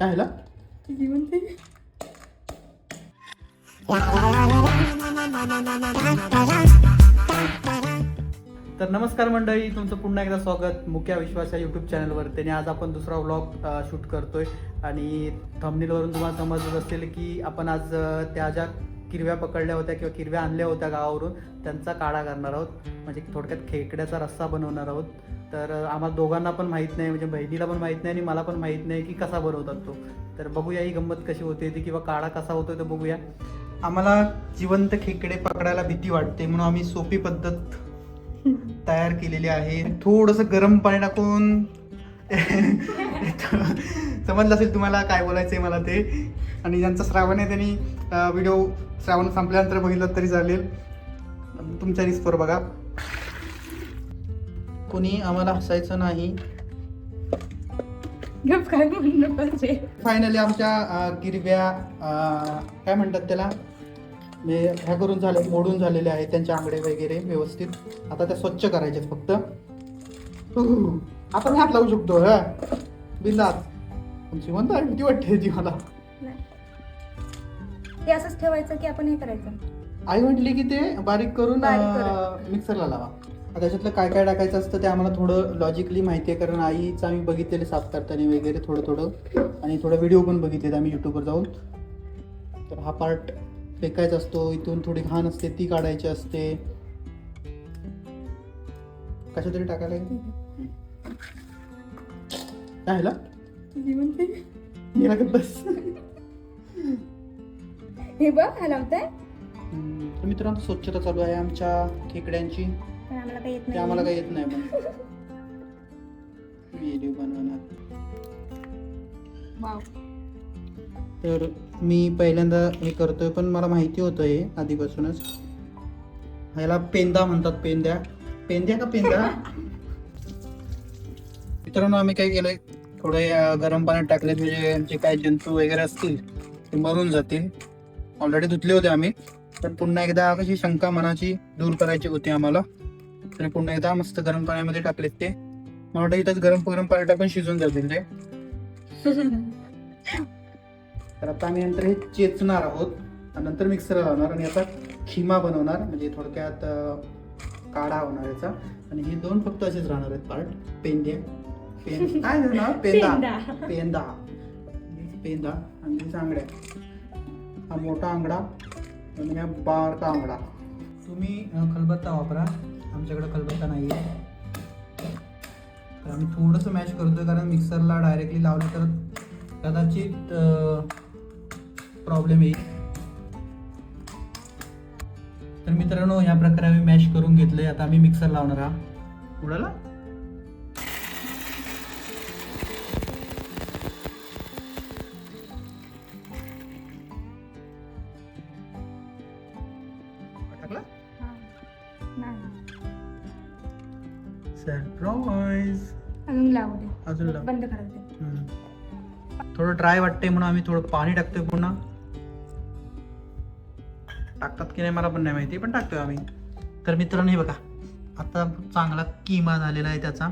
काय झालं? किती म्हणते तर नमस्कार मंडळी तुमचं पुन्हा एकदा स्वागत मुख्या विश्वास या युट्यूब चॅनलवर त्याने आज आपण दुसरा व्लॉग शूट करतोय. आणि थंबनेलवरून तुम्हाला समजत असेल की आपण आज त्या ज्या किरव्या पकडल्या होत्या किंवा किरव्या आणल्या होत्या गावावरून त्यांचा काढा करणार आहोत. म्हणजे थोडक्यात खेकड्याचा रस्सा बनवणार आहोत. तर आम्हाला दोघांना पण माहीत नाही म्हणजे बहिणीला पण माहीत नाही आणि मला पण माहीत नाही की कसा बनवतात तो. तर बघूया ही गंमत कशी होते ती किंवा काढा कसा होतो तो बघूया. आम्हाला जिवंत खेकडे पकडायला भीती वाटते म्हणून आम्ही सोपी पद्धत तयार केलेली आहे. थोडस गरम पाणी टाकून समजलं असेल तुम्हाला काय बोलायचंय मला ते. आणि ज्यांचा श्रावण आहे त्यांनी व्हिडिओ श्रावण संपल्यानंतर बघितलं तरी चालेल. तुमच्या रिस्कवर बघा. कोणी आम्हाला हसायचं नाही. फायनली आमच्या अं, गिरव्या काय म्हणतात त्याला? म्हणजे ह्या करून झाले मोडून झालेले आहेत त्यांचे आंगडे वगैरे व्यवस्थित. आता त्या स्वच्छ करायचे फक्त. मी हात लावू शकतो हा? पण जिवंत आहे भीती वाटते ती मला. ते असंच ठेवायचं की आपण हे करायचं. आई म्हटली की ते बारीक करून बारीक करून. मिक्सरला लावा. आता त्याच्यातलं काय काय टाकायचं असतं ते आम्हाला थोडं लॉजिकली माहिती आहे कारण आईचं आम्ही बघितलेले साफ करताना वगैरे थोडं थोडं. आणि थोडं व्हिडिओ पण बघितलेत आम्ही युट्यूबवर जाऊन. तर हा पार्ट फेकायचा असतो इथून थोडी घाण असते ती काढायची असते. कशा तरी टाकायला लागेल. काय किती म्हणते. मी लागत बस. हे बघ हलवताय तर मित्रांनो स्वच्छता चालू आहे आमच्या खेकड्यांची. पण आम्हाला काही येत ते नाही. आम्हाला काही येत नाही पण. व्हिडिओ बनवणार. वाव. तर मी पहिल्यांदा हे करतोय पण मला माहिती होतं हे आधीपासूनच. ह्याला पेंदा म्हणतात पेंद्या. पेंद्या का पेंदा? मित्रांनो आम्ही काय केलंय? थोडे गरम पाण्यात टाकले म्हणजे जे काय जंतू वगैरे असतील ते मरून जातील. ऑलरेडी धुतले होते आम्ही तर पुन्हा एकदा कशी शंका मनाची दूर करायची होती आम्हाला. तर पुन्हा एकदा मस्त गरम पाण्यामध्ये टाकलेत ते. मला वाटतं इथंच गरम गरम पाणी टाकून शिजून जातील ते. तर आता आम्ही नंतर हे चेचणार आहोत. आणि नंतर मिक्सर लावणार आणि आता खिमा बनवणार. म्हणजे थोडक्यात काढा होणार याचा. आणि हे दोन फक्त असेच राहणार आहेत पार्ट पेंद्या पेन. काय ना? पेंदा पेंदा. पेंदा पेंदा आणि हे चांगड्या. हा मोठा आंगडा आणि हा बारका आंगडा तुम्ही खलबत्ता वापरा. आमच्याकडे खलबत्ता नाही आहे तर आम्ही थोडंसं मॅश करतोय कारण मिक्सरला डायरेक्टली लावलं तर कदाचित प्रॉब्लेम येईल. तर मित्रांनो या प्रकारे आम्ही मॅश करून घेतलंय. आता आम्ही मिक्सर लावणार हा उडाला सरप्राईज अजून लावू दे. अजून लाव. बंद हम्म. थोडं ड्राय वाटतंय म्हणून आम्ही थोडं पाणी टाकतोय पुन्हा टाकतात की नाही मला पण नाही माहिती पण टाकतोय आम्ही. तर मित्रांनो हे बघा. आता चांगला किमा झालेला आहे त्याचा.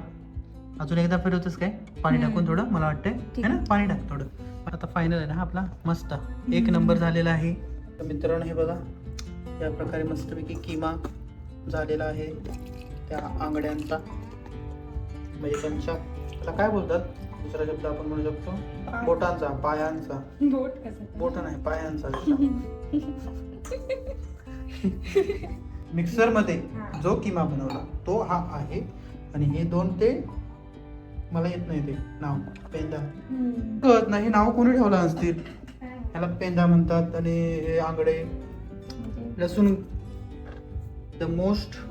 अजून एकदा फिरवतोस काय? पाणी हम्म. टाकून थोडं मला वाटतंय. ठीक. है ना? आहे. पाणी टाक थोडं. आता फायनल आहे ना आपला? मस्त. एक नंबर झालेला आहे. तर मित्रांनो हे बघा. या प्रकारे मस्तपैकी किमा झालेला आहे. त्या आंगड्यांचा. म्हणजे त्यांच्या त्याला काय बोलतात? दुसरा शब्द आपण म्हणू शकतो. बोटांचा पायांचा. बोट कसं? बोट नाही पायांचा मिक्सरमध्ये. जो किमा बनवला तो हा आहे. आणि हे दोन ते मला येत नाही ते नाव. पेंदा. कळत नाही नाव कोणी ठेवलं असतील? ह्याला पेंदा म्हणतात आणि हे आंगडे. म्हणजे? लसूण. The most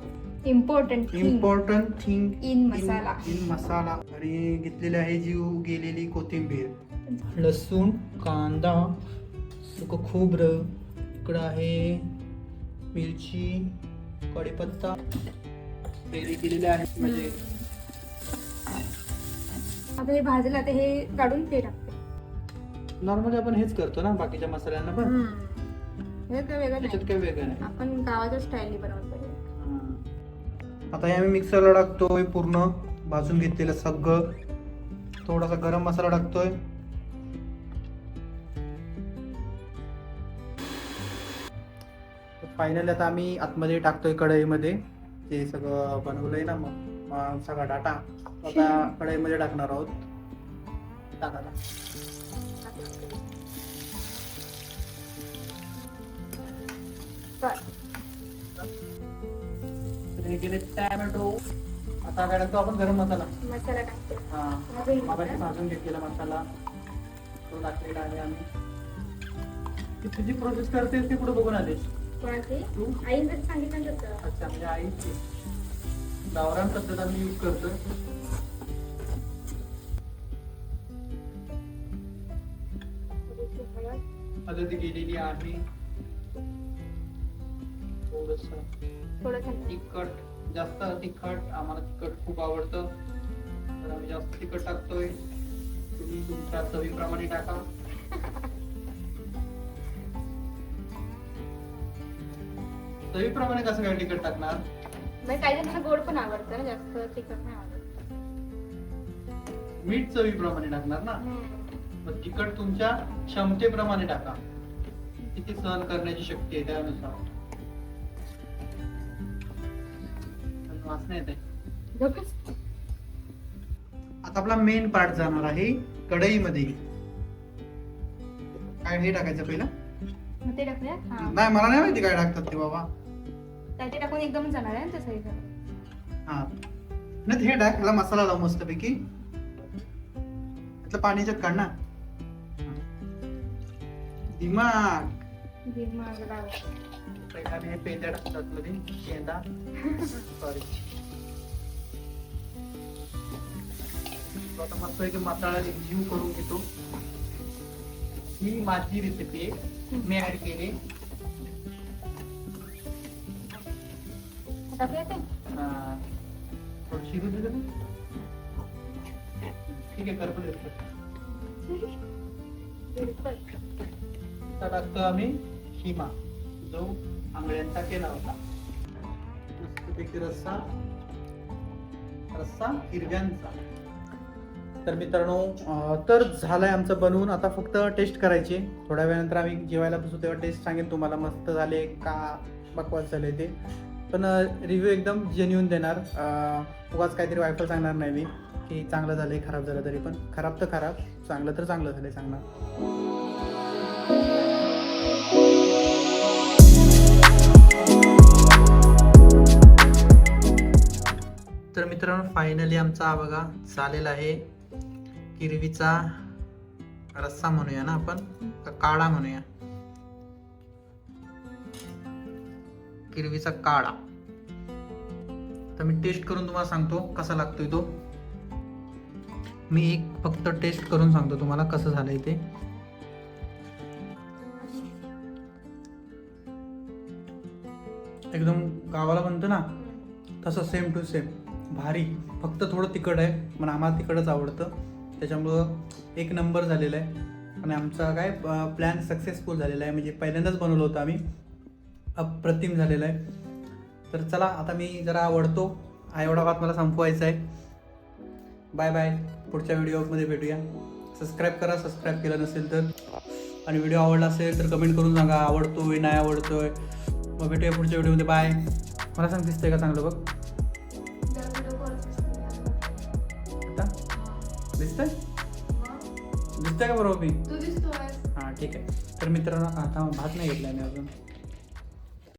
important important thing In masala. In masala आणि घेतलेली आहे जीव गेलेली कोथिंबीर. लसूण कांदा सुक खोबरं इकडं आहे मिरची कढीपत्ता. पेरी केलेले आहेत म्हणजे आता हे भाजलं आता हे काढून ते टाकते. नॉर्मली आपण हेच करतो ना बाकीच्या मसाल्यांना पण? हे काय वेगळं त्याच्यात काही वेगळं नाही. आपण गावाच्या स्टाईलने बनवतो आता हे आम्ही मिक्सरला टाकतोय पूर्ण. भाजून घेतलेलं सगळं. थोडासा गरम मसाला टाकतोय. फायनली आता आम्ही आतमध्ये टाकतोय कढईमध्ये. ते सगळं बनवलंय ना मग सगळा डाटा. आता कढईमध्ये टाकणार आहोत. टाका Right. हे गेले टॅमॅटो. आता काय टाकतो आपण गरम मसाला. मसाला टाकते. हा. भाजून मागाशी घेतला. भाजून घेतलेला मसाला. तो टाकलेला आहे आम्ही. ती तुझी प्रोसेस करतेस ते कुठे बघून आलीस? कोणाची? तू? आईने सांगितलं अच्छा म्हणजे आईची गावरान पद्धत आम्ही यूज करतोय. हळद गेलेली आहे. थोडस. थोडं तिखट जास्त तिखट आम्हाला तिखट खूप आवडतं. तर आम्ही जास्त तिखट टाकतोय. तुम्ही तुमच्या चवीप्रमाणे टाका. चवीप्रमाणे कसं काय तिखट टाकणार? म्हणजे काही जणांना गोड पण आवडतं ना जास्त तिखट नाही आवडत. मीठ चवीप्रमाणे टाकणार ना? मग तिखट तुमच्या क्षमतेप्रमाणे टाका. किती सहन करण्याची शक्ती आहे त्यानुसार. वासना येते झोपच. आता आपला मेन पार्ट जाणार आहे कढईमध्ये. काय हे टाकायचं पहिलं? मग ते टाकूया? हा. नाही मला नाही माहिती काय टाकतात ते बाबा. ते टाकून एकदम जाणार आहे ना तसं एकदम हा. नाही हे टाक ह्याला मसाला लाव मस्तपैकी. त्यातलं पाणी काढ ना. दिमाग. दिमाग लावा. पहिला मी हे पेंद्या टाकतात मध्ये. पेंदा. सॉरी आता मस्त एक मसाला जीव करून घेतो. ही माझी रेसिपी आहे. मी ऍड केली. हा. ठीक आहे. आता टाकतो आम्ही किमा जो आंगळ्यांचा केला होता. मस्तपैकी रस्सा रस्सा हिरव्यांचा. तर मित्रांनो तर झालंय आमचं बनवून. आता फक्त टेस्ट करायची. थोड्या वेळानंतर आम्ही जेवायला बसू तेव्हा टेस्ट सांगेन तुम्हाला. मस्त झाले का बकवास झाले ते. पण रिव्ह्यू एकदम जेन्युन देणार. उगाच काहीतरी वायफल सांगणार नाही मी की चांगलं झालंय खराब झालं तरी पण. खराब तर खराब चांगलं तर चांगलं झालंय सांगणार. तर मित्रांनो फायनली आमचा बघा झालेला आहे किरवीचा रस्सा म्हणूया ना आपण? काळा म्हणूया? किरवीचा काळा तर मी टेस्ट करून तुम्हाला सांगतो कसा लागतोय तो. मी एक फक्त टेस्ट करून सांगतो तुम्हाला कसं झालंय ते. एकदम गावाला म्हणतो ना तसं सेम टू सेम भारी. फक्त थोडं तिखट आहे पण आम्हाला तिखटच आवडतं. त्याच्यामुळं एक नंबर झालेला आहे. आणि आमचा काय प्लॅन सक्सेसफुल झालेला आहे. म्हणजे पहिल्यांदाच बनवलं होतं आम्ही. अप्रतिम झालेलं आहे. तर चला आता मी जरा आवडतो. हा एवढा बात मला संपवायचा आहे. बाय बाय पुढच्या व्हिडिओमध्ये भेटूया. सबस्क्राईब करा सबस्क्राईब केलं नसेल तर. आणि व्हिडिओ आवडला असेल तर कमेंट करून सांगा आवडतोय नाही आवडतोय. मग भेटूया पुढच्या व्हिडिओमध्ये बाय मला सांग दिसतंय का चांगलं बघ? दिसतंय? दिसतंय का बरोबर मी तू दिसतोय. हां ठीक आहे. तर मित्रांनो आता भात नाही घेतला मी अजून.